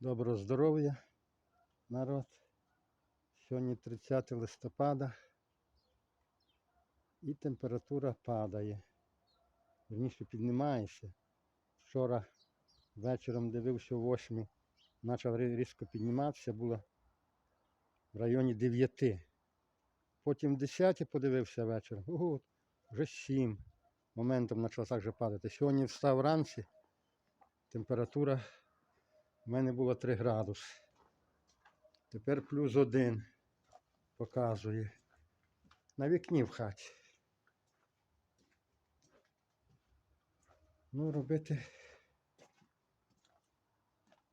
Доброго здоров'я, народ. Сьогодні 30 листопада і температура падає. Верніше піднімається. Вчора вечором дивився о 8, почав різко підніматися, було в районі 9. Потім 10 подивився вечором. Ого, вже 7. Моментом почало так же падати. Сьогодні встав вранці, температура у мене було 3 градуси. Тепер плюс один показує. На вікні в хаті. Ну, робити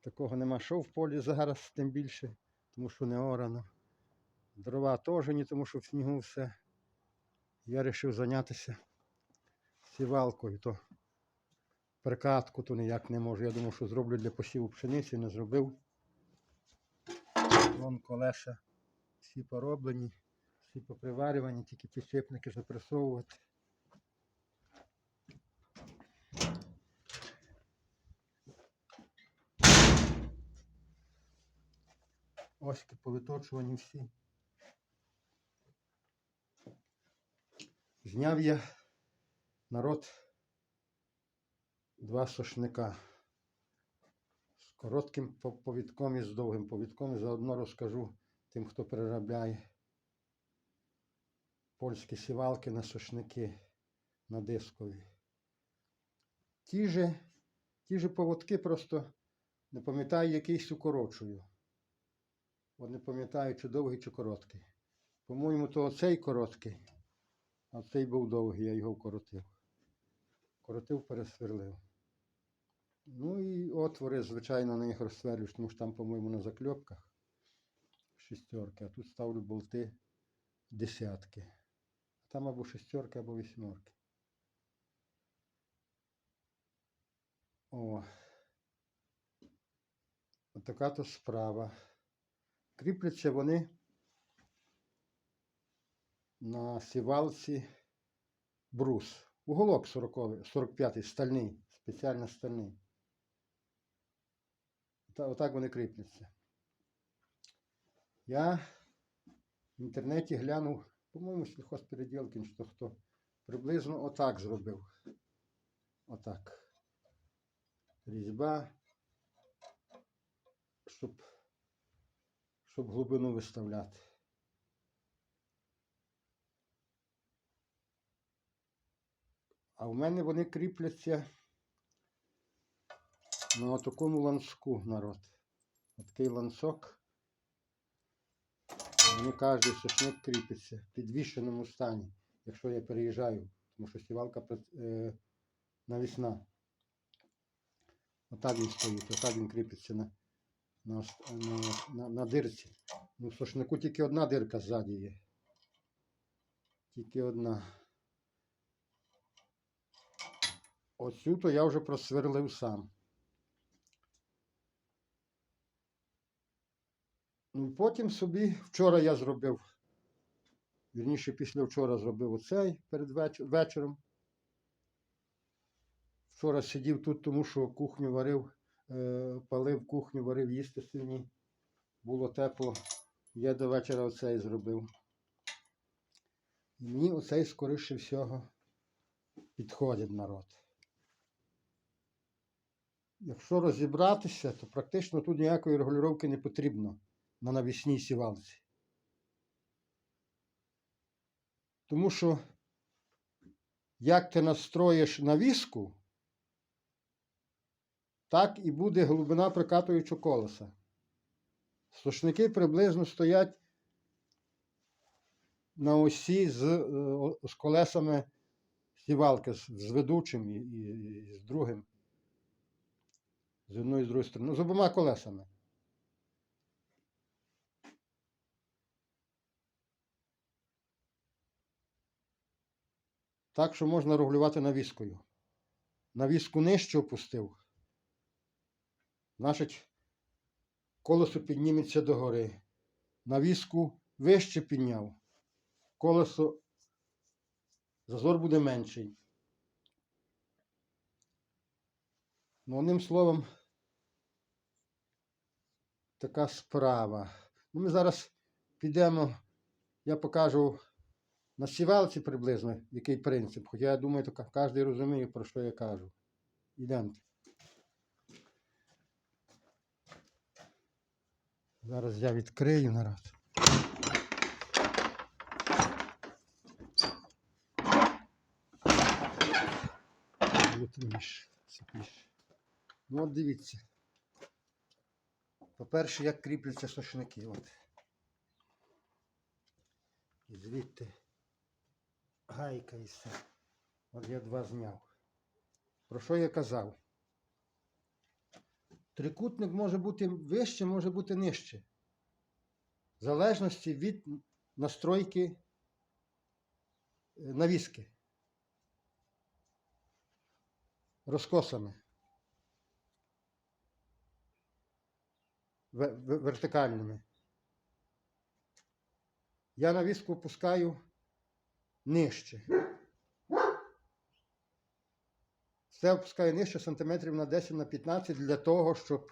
такого нема. Що в полі зараз, тим більше, тому що не орано. Дрова теж ні, тому що в снігу все. Я вирішив зайнятися сівалкою, то прикатку то ніяк не можу. Я думав, що зроблю для посіву пшениці, не зробив. Вон колеса всі пороблені, всі поприварювані, тільки підшипники запресовувати. Оськи повиточувані всі. Зняв я народ два сошника з коротким повідком і з довгим повідком. І заодно розкажу тим, хто переробляє польські сівалки на сошники на дискові. Ті же, ті же поводки просто не пам'ятаю, якийсь укорочую. От не пам'ятаю, чи довгий, чи короткий. По-моєму, то оцей короткий, а цей був довгий, я його вкоротив. Коротив, пересверлив. Ну і отвори, звичайно, на них розсверлюєш, тому що там, по-моєму, на закльопках шістерки, а тут ставлю болти десятки. Там або шестерки, або вісьмерки. О. Отака то справа. Кріпляться вони на сівалці брус. Уголок 40, 45-й, стальний, спеціально стальний. Та, отак вони кріпляться. Я в інтернеті глянув, по-моєму, сільхозпереділкін, що хто приблизно отак зробив. Отак. Різьба, щоб, щоб глибину виставляти. А в мене вони кріпляться на такому ланцку народ. Такий ланцок. Вони кожен сошник кріпиться в підвішеному стані, якщо я переїжджаю, тому що сівалка е, навісна. Отак він стоїть, отак він кріпиться на, на, на, на, на дирці. Ну, в сошнику тільки одна дирка ззаді є. Тільки одна. Оцю то я вже просверлив сам. Ну, потім собі, вчора я зробив, вірніше після вчора зробив оцей перед веч- вечором. Вчора сидів тут, тому що кухню варив, е, палив кухню, варив їсти сьогодні. Було тепло. Я до вечора оцей зробив. І мені оцей скоріше всього підходить народ. Якщо розібратися, то практично тут ніякої регулювання не потрібно на навісній сівалці. Тому що як ти настроїш навіску, так і буде глибина прикатуючого колеса. Сушники приблизно стоять на осі з, е, з колесами сівалки, з ведучим і, і, і з другим. З одної і з другої сторони. Ну, з обома колесами. Так що можна регулювати навіскою. Навіску нижче опустив. Значить, колесо підніметься догори. Навіску вище підняв. Колесо зазор буде менший. Ну, одним словом, така справа. Ну, ми зараз підемо, я покажу на сівалці приблизно, який принцип. Хоча я думаю, то кожен розуміє, про що я кажу. Ідемо. Зараз я відкрию нараз. Ну от дивіться. По-перше, як кріпляться сошники. От. І звідти гайка і все. От я два зняв. Про що я казав? Трикутник може бути вище, може бути нижче. В залежності від настройки е, навіски. Розкосами. ве- ве- вертикальними. Я навіску опускаю нижче. Все опускаю нижче сантиметрів на 10 на 15 для того, щоб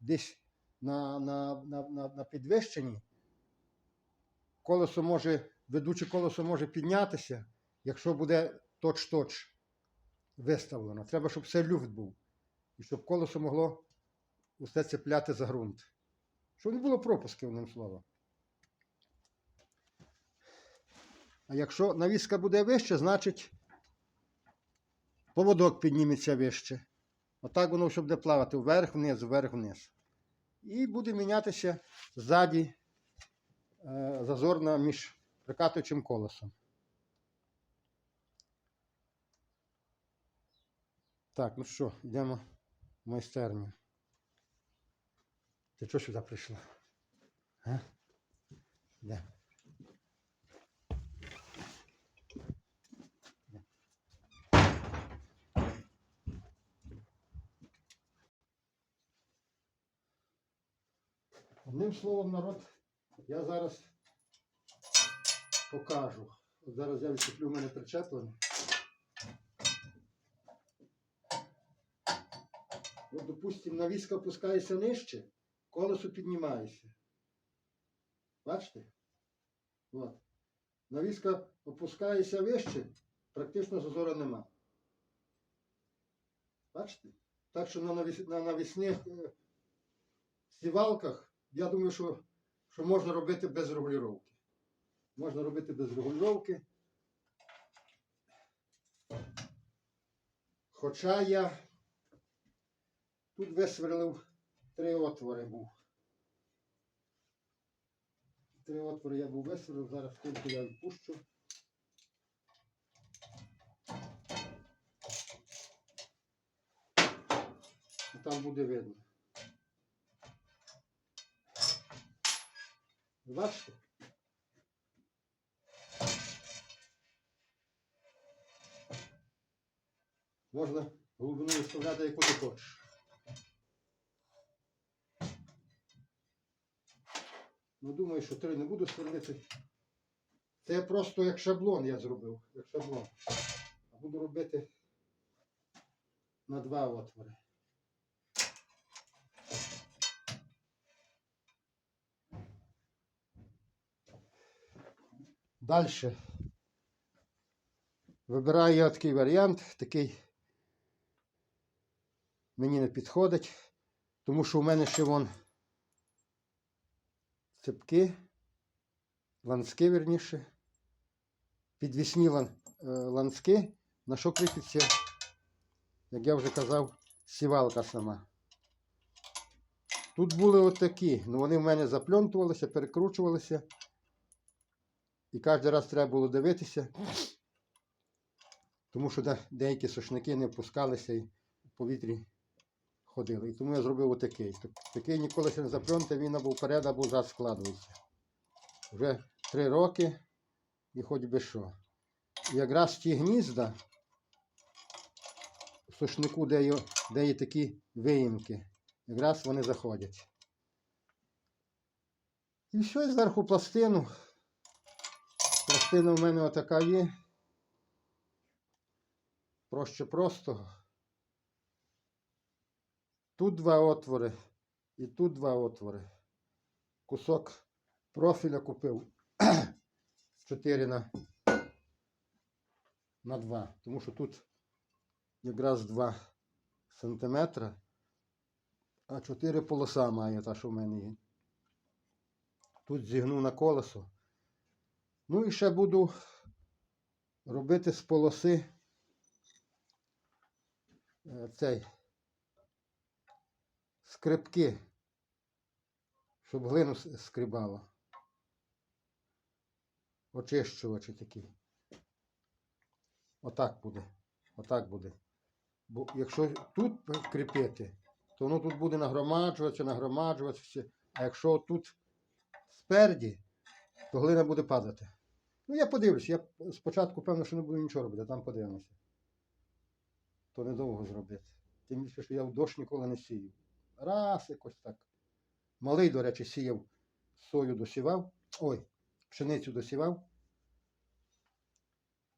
десь на, на, на, на, на підвищенні колесо може, ведуче колесо може піднятися, якщо буде точ-точ виставлено. Треба, щоб все люфт був. І щоб колесо могло усе цепляти за ґрунт. Щоб не було пропусків, одним словом. А якщо навіска буде вище, значить поводок підніметься вище. Отак воно все буде плавати вверх-вниз, вверх-вниз. І буде мінятися ззаді е, зазорна між прикатуючим колесом. Так, ну що, йдемо в майстерню. Ти чого сюди прийшла? А? Одним словом, народ, я зараз покажу. Зараз я відчеплю в мене причеплене. От, допустимо, навіска опускається нижче, колесо піднімається. Бачите? От. Навіска опускається вище, практично зазора нема. Бачите? Так що на, навісних е, сівалках, я думаю, що, що можна робити без регулювання. Можна робити без регулювання. Хоча я тут висверлив три отвори був. Три отвори я був висверлив, зараз кільку я відпущу. Там буде видно. Бачите? Можна глибину виставляти, яку ти хочеш. Ну, думаю, що три не буду сверлити. Це просто як шаблон я зробив. Як шаблон. А буду робити на два отвори. Далі. Вибираю я такий варіант, такий мені не підходить, тому що у мене ще вон цепки, лански, верніше, підвісні лан, е, лански, на що кріпиться, як я вже казав, сівалка сама. Тут були отакі, ну вони в мене запльонтувалися, перекручувалися. І кожен раз треба було дивитися, тому що деякі сушники не опускалися і в повітрі ходили. І тому я зробив отакий. Такий ніколи ще не запльонти, він або вперед, або зад складується. Вже три роки і хоч би що. І якраз ті гнізда в сушнику, де є, де є такі виїмки, якраз вони заходять. І все, зверху пластину. Пластина в мене отака є. Проще просто. Тут два отвори і тут два отвори. кусок профіля купив 4 на, на 2. Тому що тут якраз 2 сантиметра, а 4 полоса має та, що в мене є. Тут зігнув на колесо. Ну і ще буду робити з полоси е, цей скрипки, щоб глину с- скрібало. Очищувачі такі. Отак буде. Отак буде. Бо якщо тут кріпити, то воно тут буде нагромаджуватися, нагромаджуватися. А якщо тут спереді, то глина буде падати. Ну, я подивлюсь, я спочатку, певно, що не буду нічого робити, а там подивимося. То недовго зробити. Тим більше, що я в дощ ніколи не сію. Раз якось так. Малий, до речі, сіяв сою досівав. Ой, пшеницю досівав.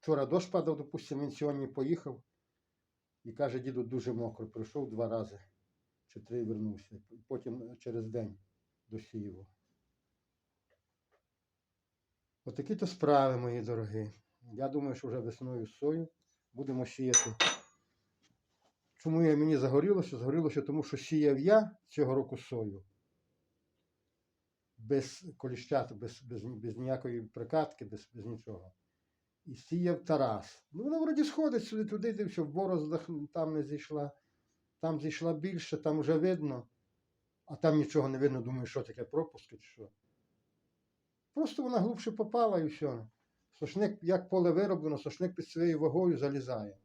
Вчора дощ падав, допустимо, він сьогодні поїхав і каже, діду дуже мокро. Прийшов два рази чи три вернувся. Потім через день досіяв. Отакі то справи, мої дорогі. Я думаю, що вже весною сою будемо сіяти. Чому я мені загорілося? Загорілося, тому що сіяв я цього року сою. Без коліщат, без, без, без ніякої прикатки, без, без нічого. І сіяв Тарас. Ну, вона вроді сходить сюди, туди, де все, в бороздах там не зійшла. Там зійшла більше, там вже видно, а там нічого не видно. Думаю, що таке пропуски чи що. Просто вона глибше попала і все. Сошник, як поле вироблено, сошник під своєю вагою залізає.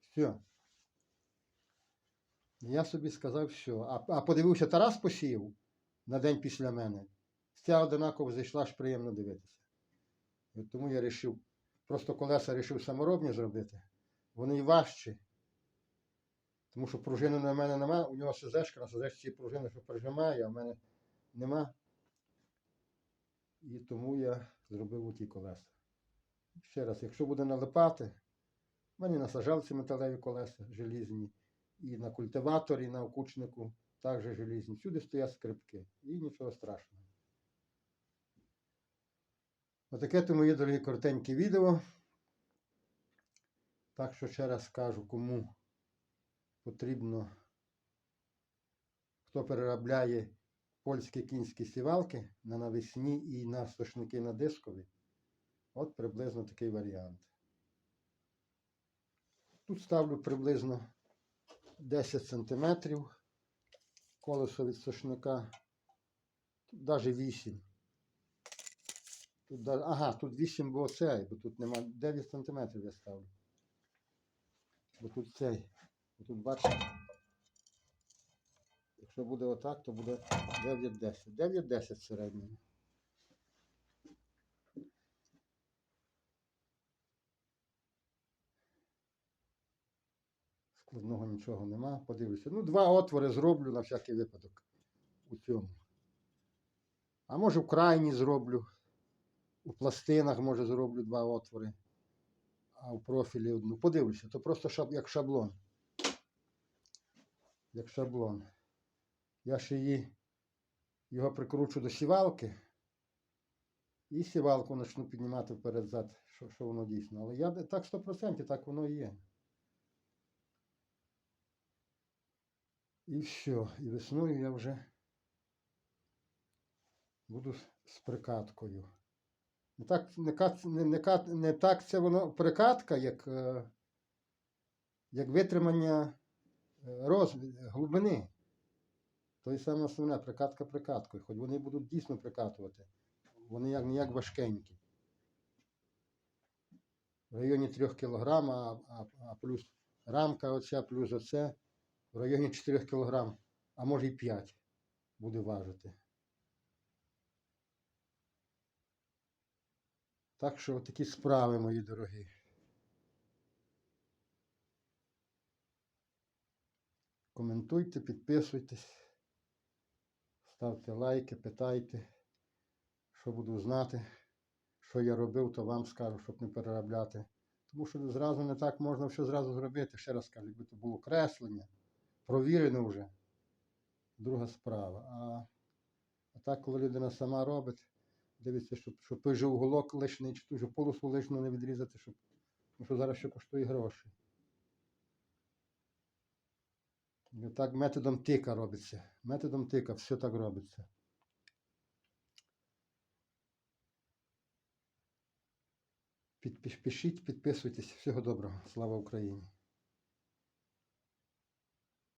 Все. Я собі сказав, все. А, а подивився, Тарас посіяв на день після мене. Ця одинаково зайшла, аж приємно дивитися. І тому я вирішив, просто колеса вирішив саморобні зробити. Вони важчі. Тому що пружини на мене немає, у нього СЗшка, на СЗшці пружини, що прижимає, а в мене нема. І тому я зробив оті колеса. Ще раз, якщо буде налипати, в мене сажалці металеві колеса желізні, і на культиваторі, і на окучнику також желізні. Всюди стоять скрипки. І нічого страшного. Отаке то мої дорогі коротенькі відео. Так що ще раз скажу, кому потрібно, хто переробляє польські кінські сівалки на навесні і на сошники на дискові. От приблизно такий варіант. Тут ставлю приблизно 10 см колесо від сошника. Тут навіть 8. Тут, ага, тут 8 бо цей, бо тут нема 9 см я ставлю. Бо тут цей. Бо тут бачите. Якщо буде отак, то буде 9-10. 9-10 в середньому. Складного нічого нема. Подивлюся. Ну, два отвори зроблю на всякий випадок у цьому. А може в крайній зроблю. У пластинах, може, зроблю два отвори. А в профілі одну. Подивлюся, то просто як шаблон. Як шаблон. Я ще її, його прикручу до сівалки. І сівалку почну піднімати вперед-зад, що, що воно дійсно. Але я так 100% так воно і є. І все. І весною я вже буду з- прикаткою. Не так, не, не, не, не так це воно прикатка, як, е, як витримання е, роз, глибини. То і саме основне прикатка прикаткою. Хоч вони будуть дійсно прикатувати. Вони як ніяк важкенькі. В районі 3 кг, а, а, а плюс рамка оця, плюс оце в районі 4 кг, а може і 5 буде важити. Так що такі справи, мої дорогі. Коментуйте, підписуйтесь, ставте лайки, питайте, що буду знати, що я робив, то вам скажу, щоб не переробляти. Тому що зразу не так можна все зразу зробити. Ще раз кажу, якби це було креслення, провірено вже. Друга справа. А А так, коли людина сама робить, дивиться, щоб, щоб той же уголок лишний, чи ту же полосу лишню не відрізати, щоб, тому що зараз ще коштує гроші. Так методом тика робиться. Методом тика все так робиться. Підпишіть, Пишіть, підписуйтесь. Всього доброго. Слава Україні!